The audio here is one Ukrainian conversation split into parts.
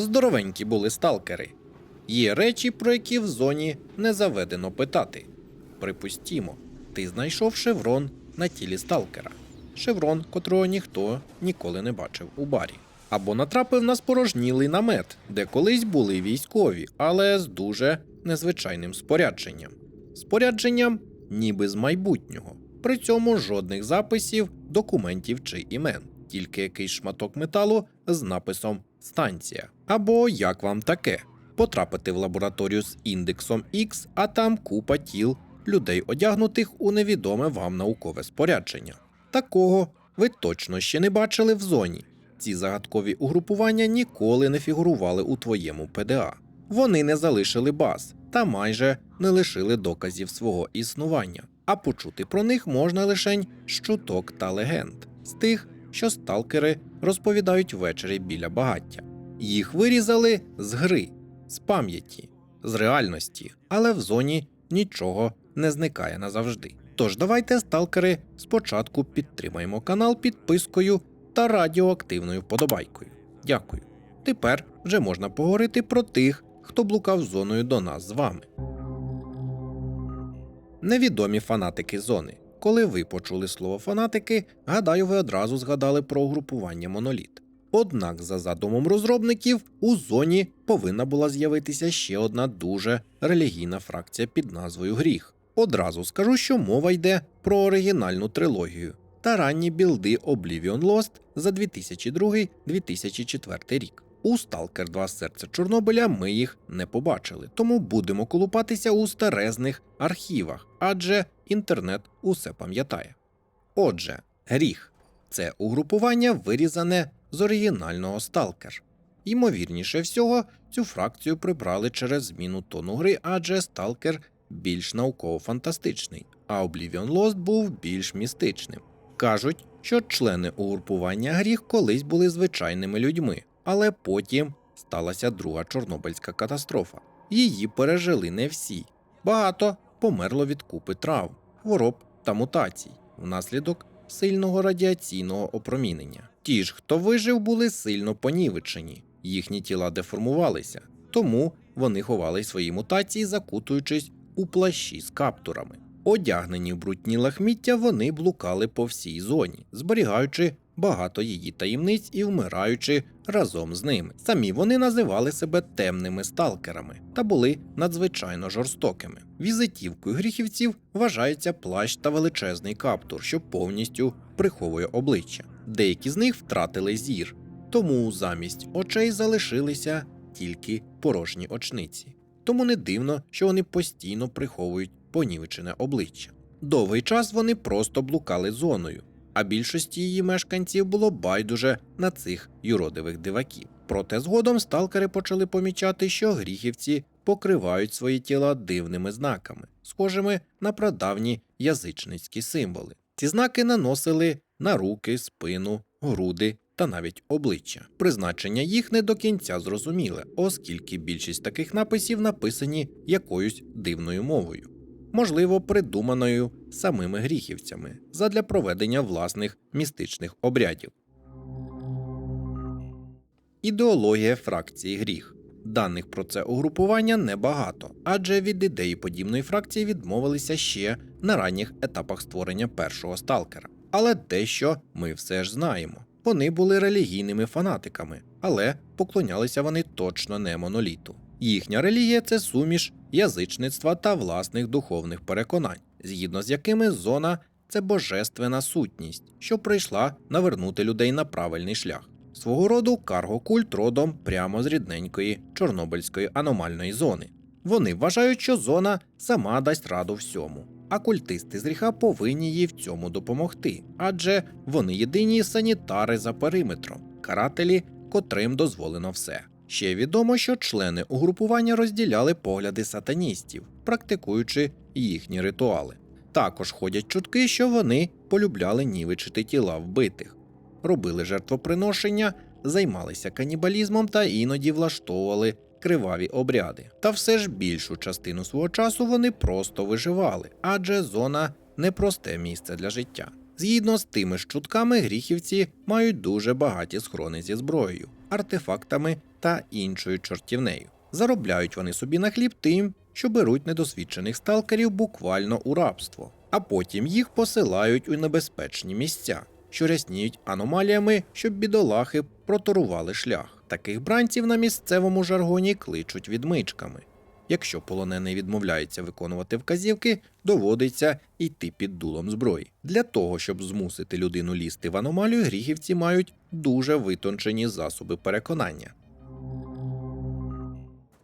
Здоровенькі були сталкери. Є речі, про які в зоні не заведено питати. Припустімо, ти знайшов шеврон на тілі сталкера. Шеврон, котрого ніхто ніколи не бачив у барі. Або натрапив на спорожнілий намет, де колись були військові, але з дуже незвичайним спорядженням. Спорядженням ніби з майбутнього. При цьому жодних записів, документів чи імен, тільки якийсь шматок металу з написом станція. Або як вам таке? Потрапити в лабораторію з індексом X, а там купа тіл людей, одягнутих у невідоме вам наукове спорядження. Такого ви точно ще не бачили в зоні. Ці загадкові угрупування ніколи не фігурували у твоєму ПДА. Вони не залишили баз та майже не лишили доказів свого існування, а почути про них можна лише з чуток та легенд, з тих, що сталкери розповідають ввечері біля багаття. Їх вирізали з гри, з пам'яті, з реальності, але в зоні нічого не зникає назавжди. Тож давайте, сталкери, спочатку підтримаємо канал підпискою та радіоактивною вподобайкою. Дякую. Тепер вже можна поговорити про тих, хто блукав зоною до нас з вами. Невідомі фанатики зони. Коли ви почули слово фанатики, гадаю, ви одразу згадали про угрупування моноліт. Однак, за задумом розробників, у зоні повинна була з'явитися ще одна дуже релігійна фракція під назвою Гріх. Одразу скажу, що мова йде про оригінальну трилогію та ранні білди Oblivion Lost за 2002-2004 рік. У Stalker 2 Серце Чорнобиля ми їх не побачили, тому будемо колупатися у старезних архівах, адже інтернет усе пам'ятає. Отже, гріх це угрупування вирізане з оригінального Stalker. Ймовірніше всього, цю фракцію прибрали через зміну тону гри, адже Stalker більш науково-фантастичний, а Oblivion Lost був більш містичним. Кажуть, що члени угрупування гріх колись були звичайними людьми, але потім сталася друга Чорнобильська катастрофа. Її пережили не всі. Багато померло від купи трав, хвороб та мутацій внаслідок сильного радіаційного опромінення. Ті ж, хто вижив, були сильно понівечені, їхні тіла деформувалися, тому вони ховали свої мутації, закутуючись у плащі з каптурами. Одягнені в брудні лахміття, вони блукали по всій зоні, зберігаючи багато її таємниць і вмираючи разом з ними. Самі вони називали себе темними сталкерами та були надзвичайно жорстокими. Візитівкою гріхівців вважається плащ та величезний каптур, що повністю приховує обличчя. Деякі з них втратили зір, тому замість очей залишилися тільки порожні очниці. Тому не дивно, що вони постійно приховують понівечене обличчя. Довгий час вони просто блукали зоною, а більшості її мешканців було байдуже на цих юродивих диваків. Проте згодом сталкери почали помічати, що гріхівці покривають свої тіла дивними знаками, схожими на прадавні язичницькі символи. Ці знаки наносили на руки, спину, груди та навіть обличчя. Призначення їх не до кінця зрозуміле, оскільки більшість таких написів написані якоюсь дивною мовою, можливо, придуманою самими гріхівцями задля проведення власних містичних обрядів. Ідеологія фракції гріх. Даних про це угрупування небагато, адже від ідеї подібної фракції відмовилися ще на ранніх етапах створення першого сталкера. Але дещо ми все ж знаємо. Вони були релігійними фанатиками, але поклонялися вони точно не моноліту. Їхня релігія це суміш язичництва та власних духовних переконань, згідно з якими зона це божественна сутність, що прийшла навернути людей на правильний шлях. Свого роду карго-культ родом прямо з рідненької Чорнобильської аномальної зони. Вони вважають, що зона сама дасть раду всьому, а культисти з гріха повинні їй в цьому допомогти, адже вони єдині санітари за периметром, карателі, котрим дозволено все. Ще відомо, що члени угрупування розділяли погляди сатаністів, практикуючи їхні ритуали. Також ходять чутки, що вони полюбляли нівечити тіла вбитих, робили жертвоприношення, займалися канібалізмом та іноді влаштовували криваві обряди. Та все ж більшу частину свого часу вони просто виживали, адже зона непросте місце для життя. Згідно з тими ж чутками, гріхівці мають дуже багаті схорони зі зброєю, артефактами та іншою чортівнею. Заробляють вони собі на хліб тим, що беруть недосвідчених сталкерів буквально у рабство, а потім їх посилають у небезпечні місця, що рясніють аномаліями, щоб бідолахи проторували шлях. Таких бранців на місцевому жаргоні кличуть відмичками. Якщо полонений відмовляється виконувати вказівки, доводиться йти під дулом зброї. Для того, щоб змусити людину лізти в аномалію, гріхівці мають дуже витончені засоби переконання.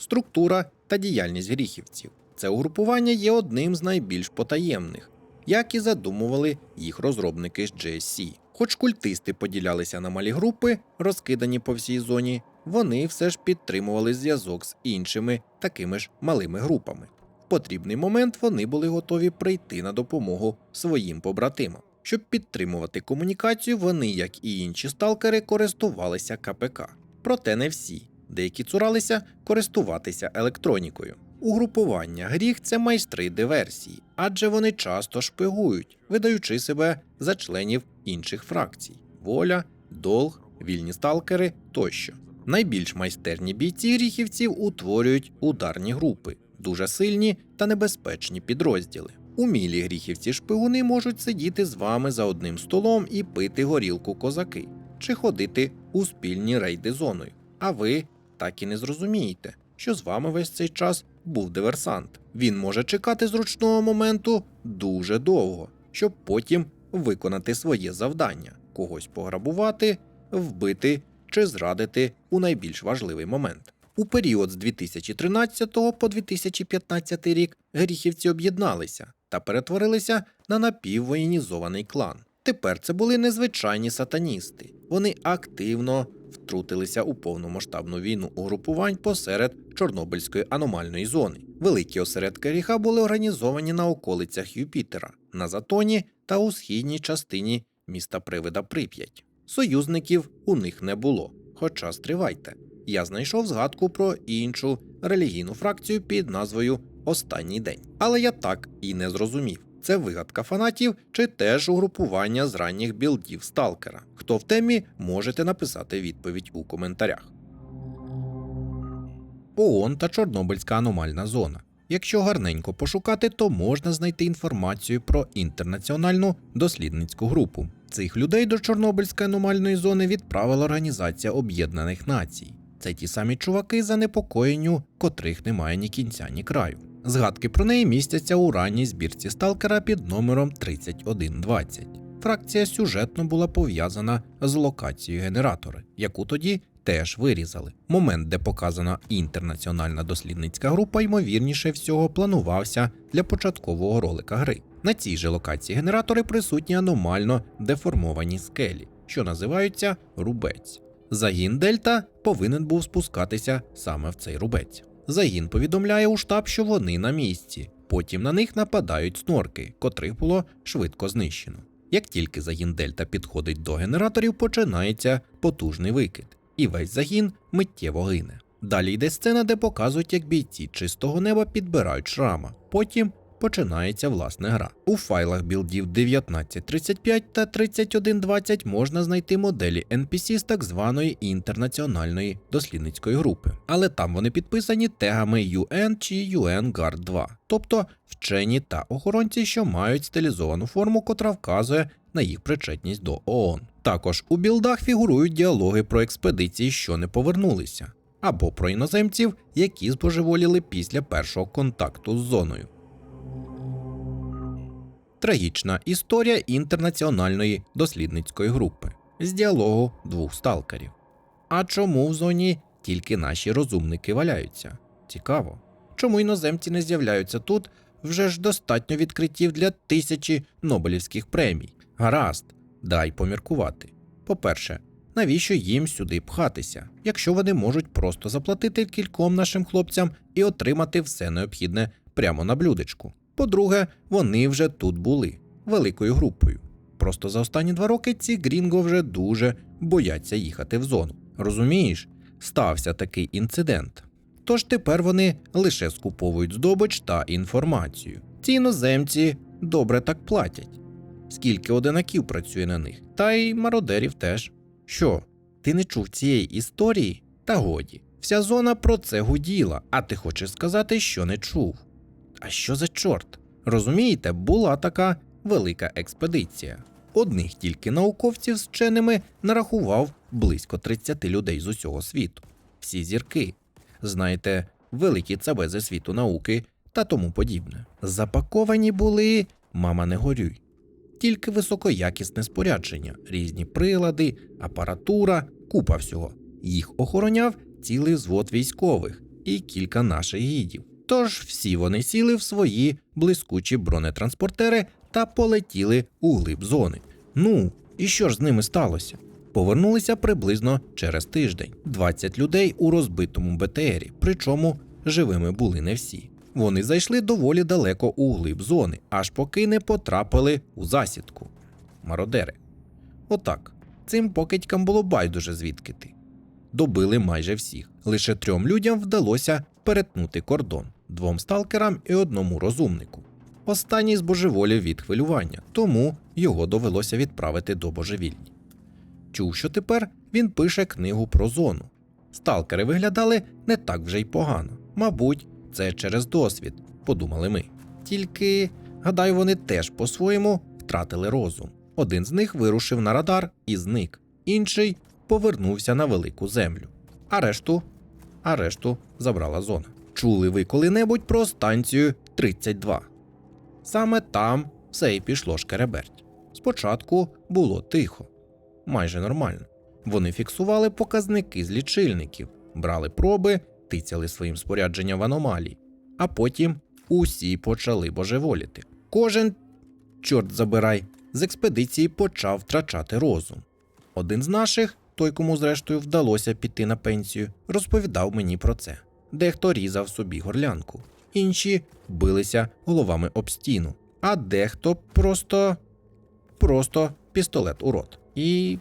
Структура та діяльність гріхівців. Це угрупування є одним з найбільш потаємних, як і задумували їх розробники з JSC. Хоч культисти поділялися на малі групи, розкидані по всій зоні, вони все ж підтримували зв'язок з іншими такими ж малими групами. В потрібний момент вони були готові прийти на допомогу своїм побратимам. Щоб підтримувати комунікацію, вони, як і інші сталкери, користувалися КПК. Проте не всі. Деякі цуралися користуватися електронікою. Угрупування гріх це майстри диверсії, адже вони часто шпигують, видаючи себе за членів інших фракцій: воля, долг, вільні сталкери тощо. Найбільш майстерні бійці гріхівців утворюють ударні групи, дуже сильні та небезпечні підрозділи. Умілі гріхівці шпигуни можуть сидіти з вами за одним столом і пити горілку козаки, чи ходити у спільні рейди зоною. А ви так і не зрозумієте, що з вами весь цей час був диверсант. Він може чекати зручного моменту дуже довго, щоб потім виконати своє завдання, когось пограбувати, вбити чи зрадити у найбільш важливий момент. У період з 2013 по 2015 рік гріхівці об'єдналися та перетворилися на напіввоєнізований клан. Тепер це були незвичайні сатаністи. Вони активно втрутилися у повномасштабну війну угрупувань посеред Чорнобильської аномальної зони. Великі осередки гріха були організовані на околицях Юпітера, на Затоні та у східній частині міста Привида Прип'ять. Союзників у них не було. Хоча стривайте, я знайшов згадку про іншу релігійну фракцію під назвою Останній день. Але я так і не зрозумів. Це вигадка фанатів чи теж угрупування з ранніх білдів сталкера. Хто в темі, можете написати відповідь у коментарях. ООН та Чорнобильська аномальна зона. Якщо гарненько пошукати, то можна знайти інформацію про інтернаціональну дослідницьку групу. Цих людей до Чорнобильської аномальної зони відправила Організація Об'єднаних Націй. Це ті самі чуваки, занепокоєнню котрих немає ні кінця, ні краю. Згадки про неї містяться у ранній збірці сталкера під номером 3120. Фракція сюжетно була пов'язана з локацією генератори, яку тоді теж вирізали. Момент, де показана інтернаціональна дослідницька група, ймовірніше всього планувався для початкового ролика гри. На цій же локації генератори присутні аномально деформовані скелі, що називаються рубець. Загін Дельта повинен був спускатися саме в цей рубець. Загін повідомляє у штаб, що вони на місці. Потім на них нападають снорки, котрих було швидко знищено. Як тільки загін Дельта підходить до генераторів, починається потужний викид, і весь загін миттєво гине. Далі йде сцена, де показують, як бійці чистого неба підбирають шрама. Потім починається власне гра. У файлах білдів 1935 та 3120 можна знайти моделі NPC з так званої інтернаціональної дослідницької групи, але там вони підписані тегами UN чи UN Guard 2, тобто вчені та охоронці, що мають стилізовану форму, котра вказує на їх причетність до ООН. Також у білдах фігурують діалоги про експедиції, що не повернулися, або про іноземців, які збожеволіли після першого контакту з зоною. Трагічна історія інтернаціональної дослідницької групи з діалогу двох сталкерів. А чому в зоні тільки наші розумники валяються? Цікаво. Чому іноземці не з'являються тут? Вже ж достатньо відкриттів для тисячі Нобелівських премій. Гаразд, дай поміркувати. По-перше, навіщо їм сюди пхатися, якщо вони можуть просто заплатити кільком нашим хлопцям і отримати все необхідне прямо на блюдечку. По-друге, вони вже тут були великою групою. Просто за останні два роки ці грінго вже дуже бояться їхати в зону. Розумієш, стався такий інцидент. Тож тепер вони лише скуповують здобич та інформацію. Ці іноземці добре так платять. скільки одинаків працює на них, та й мародерів теж. Що, ти не чув цієї історії? Та годі. Вся зона про це гуділа, а ти хочеш сказати, що не чув. А що за чорт? Розумієте, була така велика експедиція. Одних тільки науковців з вченими нарахував близько 30 людей з усього світу. Всі зірки. Знаєте, великі цабези світу науки та тому подібне. Запаковані були, мама не горюй. Тільки високоякісне спорядження, різні прилади, апаратура, купа всього. Їх охороняв цілий взвод військових і кілька наших гідів. Тож всі вони сіли в свої блискучі бронетранспортери та полетіли у глиб зони. Ну, і що ж з ними сталося? Повернулися приблизно через тиждень. 20 людей у розбитому БТРі, причому живими були не всі. Вони зайшли доволі далеко у глиб зони, аж поки не потрапили у засідку. Мародери. Отак. Цим покидькам було байдуже звідки ти. Добили майже всіх. Лише трьом людям вдалося перетнути кордон двом сталкерам і одному розумнику. Останній збожеволів від хвилювання, тому його довелося відправити до божевільні. Чув, що тепер він пише книгу про зону. Сталкери виглядали не так вже й погано. Мабуть, це через досвід, подумали ми. Тільки, гадаю, вони теж по-своєму втратили розум. Один з них вирушив на радар і зник, інший повернувся на велику землю. А решту, а решту забрала зона. Чули ви коли-небудь про станцію 32? Саме там все і пішло шкереберть. Спочатку було тихо, майже нормально. Вони фіксували показники з лічильників, брали проби, тицяли своїм спорядженням в аномалії, а потім усі почали божеволіти. Кожен, чорт забирай, з експедиції почав втрачати розум. Один з наших, той, кому зрештою вдалося піти на пенсію, розповідав мені про це. Дехто різав собі горлянку, інші билися головами об стіну, а дехто просто. просто пістолет у рот. І.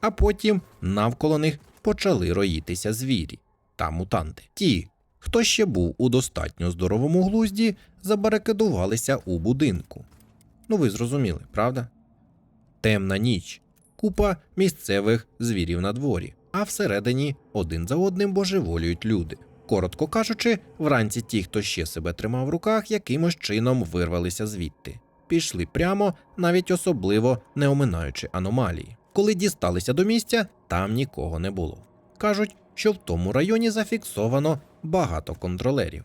А потім навколо них почали роїтися звірі та мутанти. Ті, хто ще був у достатньо здоровому глузді, забарикадувалися у будинку. Ну ви зрозуміли, правда? Темна ніч, купа місцевих звірів на дворі, а всередині один за одним божеволюють люди. Коротко кажучи, вранці ті, хто ще себе тримав в руках, якимось чином вирвалися звідти. Пішли прямо, навіть особливо не оминаючи аномалії. Коли дісталися до місця, там нікого не було. Кажуть, що в тому районі зафіксовано багато контролерів.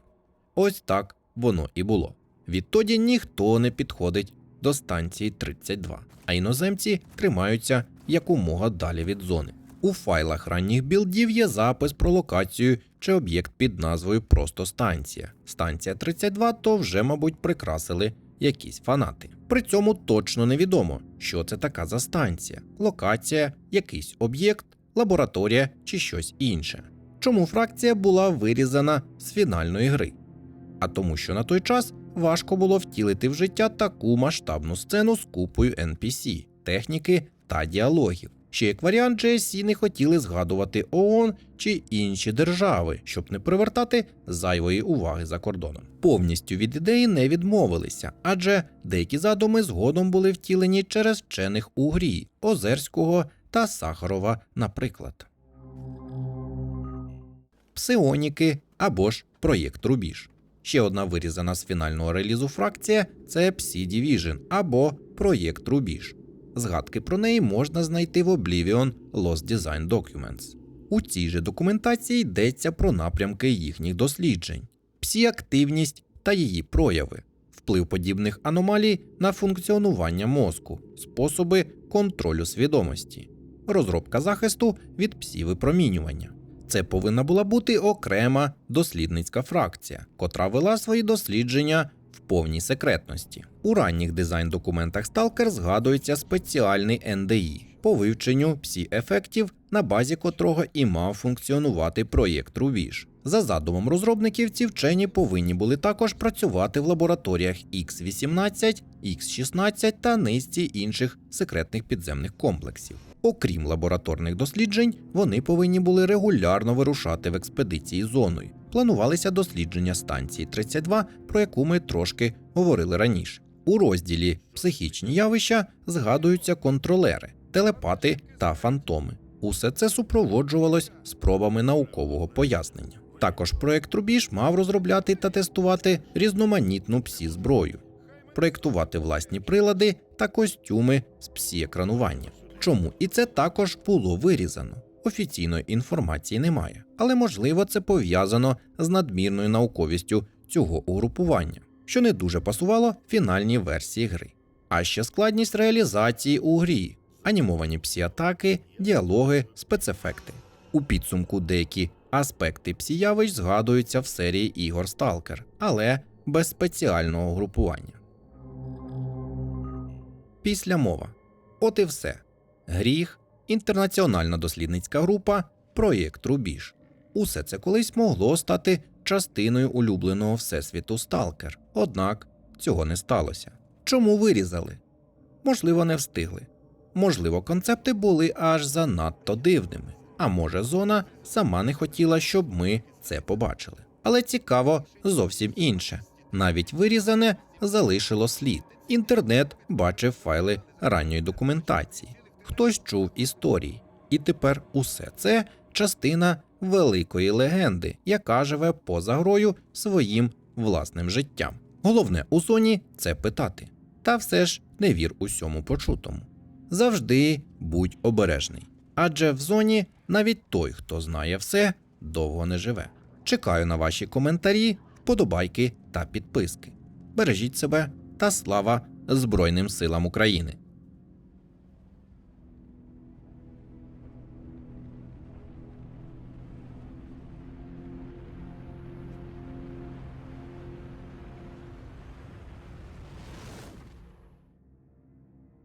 Ось так воно і було. Відтоді ніхто не підходить до станції 32, а іноземці тримаються якомога далі від зони. У файлах ранніх білдів є запис про локацію чи об'єкт під назвою Просто станція. Станція 32 то вже, мабуть, прикрасили якісь фанати. При цьому точно невідомо, що це така за станція, локація, якийсь об'єкт, лабораторія чи щось інше. Чому фракція була вирізана з фінальної гри? А тому, що на той час важко було втілити в життя таку масштабну сцену з купою NPC, техніки та діалогів. Ще як варіант, GSC не хотіли згадувати ООН чи інші держави, щоб не привертати зайвої уваги за кордоном. Повністю від ідеї не відмовилися, адже деякі задуми згодом були втілені через вчених у грі Озерського та Сахарова, наприклад. Псионіки або ж проєкт Рубіж. Ще одна вирізана з фінального релізу фракція це Psi Division або проєкт Рубіж. Згадки про неї можна знайти в Oblivion Lost Design Documents. У цій же документації йдеться про напрямки їхніх досліджень, псі-активність та її прояви, вплив подібних аномалій на функціонування мозку, способи контролю свідомості, розробка захисту від псі-випромінювання. Це повинна була бути окрема дослідницька фракція, котра вела свої дослідження в повній секретності. У ранніх дизайн-документах Stalker згадується спеціальний NDI по вивченню псі-ефектів, на базі котрого і мав функціонувати проєкт Рубіж. За задумом розробників, ці вчені повинні були також працювати в лабораторіях X18, X16 та низці інших секретних підземних комплексів. Окрім лабораторних досліджень, вони повинні були регулярно вирушати в експедиції зоною. Планувалися дослідження станції 32, про яку ми трошки говорили раніше. У розділі Психічні явища згадуються контролери, телепати та фантоми. Усе це супроводжувалось спробами наукового пояснення. Також проект Рубіж мав розробляти та тестувати різноманітну псі зброю, проєктувати власні прилади та костюми з псі-екранування. Чому і це також було вирізано? Офіційної інформації немає, але можливо це пов'язано з надмірною науковістю цього угрупування, що не дуже пасувало фінальній версії гри. А ще складність реалізації у грі, анімовані псі-атаки, діалоги, спецефекти. У підсумку деякі аспекти псіявищ згадуються в серії ігор Stalker, але без спеціального групування. Після мова. От і все. Гріх, інтернаціональна дослідницька група, проєкт Рубіж. Усе це колись могло стати частиною улюбленого всесвіту Сталкер, однак цього не сталося. Чому вирізали? Можливо, не встигли. Можливо, концепти були аж занадто дивними. А може, зона сама не хотіла, щоб ми це побачили. Але цікаво зовсім інше. Навіть вирізане залишило слід. Інтернет бачив файли ранньої документації, хтось чув історії. І тепер усе це частина великої легенди, яка живе поза грою своїм власним життям. Головне у зоні це питати. Та все ж не вір усьому почутому. Завжди будь обережний. Адже в зоні навіть той, хто знає все, довго не живе. Чекаю на ваші коментарі, вподобайки та підписки. Бережіть себе та слава Збройним силам України!